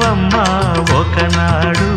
నెగ్గేవమ్మా ఒకనాడు